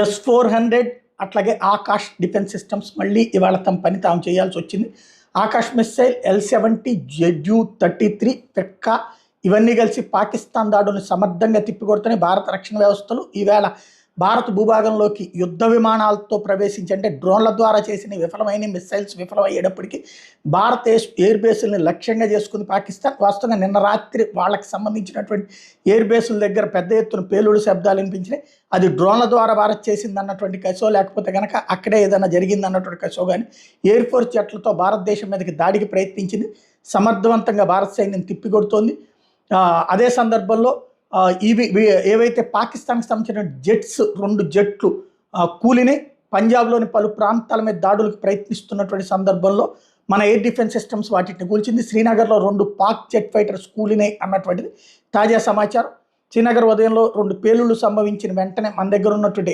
S four hundred అట్లాగే Akash defence systems మళ్ళీ ఇవాళ తమ పని తాము చేయాల్సి వచ్చింది. Akash missile L seventy Z U thirty three పెక్కా ఇవన్నీ కలిసి పాకిస్తాన్ దాడులను సమర్థంగా తిప్పికొడుతున్నాయి. భారత రక్షణ వ్యవస్థలు ఈవేళ భారత భూభాగంలోకి యుద్ధ విమానాలతో ప్రవేశించి అంటే డ్రోన్ల ద్వారా చేసిన విఫలమైన మిస్సైల్స్ విఫలమయ్యేటప్పటికీ భారత్ ఎయిర్ బేసుల్ని లక్ష్యంగా చేసుకుంది పాకిస్తాన్. వాస్తవంగా నిన్న రాత్రి వాళ్ళకి సంబంధించినటువంటి ఎయిర్ బేసుల దగ్గర పెద్ద ఎత్తున పేలుడు శబ్దాలు వినిపించినాయి. అది డ్రోన్ల ద్వారా భారత్ చేసింది అన్నటువంటి కసో లేకపోతే కనుక అక్కడే ఏదైనా జరిగింది అన్నటువంటి కసో కానీ ఎయిర్ ఫోర్స్ జట్లతో భారతదేశం మీదకి దాడికి ప్రయత్నించింది. సమర్థవంతంగా భారత సైన్యం తిప్పికొడుతోంది. అదే సందర్భంలో ఇవి ఏవైతే పాకిస్తాన్కి సంబంధించిన జెట్స్ రెండు జట్లు కూలిని పంజాబ్లోని పలు ప్రాంతాల మీద దాడులకు ప్రయత్నిస్తున్నటువంటి సందర్భంలో మన ఎయిర్ డిఫెన్స్ సిస్టమ్స్ వాటిని కూల్చింది. శ్రీనగర్లో రెండు పాక్ జెట్ ఫైటర్స్ కూలినాయి అన్నటువంటిది. తాజా సమాచారం శ్రీనగర్ ఉదయంలో రెండు పేలుళ్ళు సంభవించిన వెంటనే మన దగ్గర ఉన్నటువంటి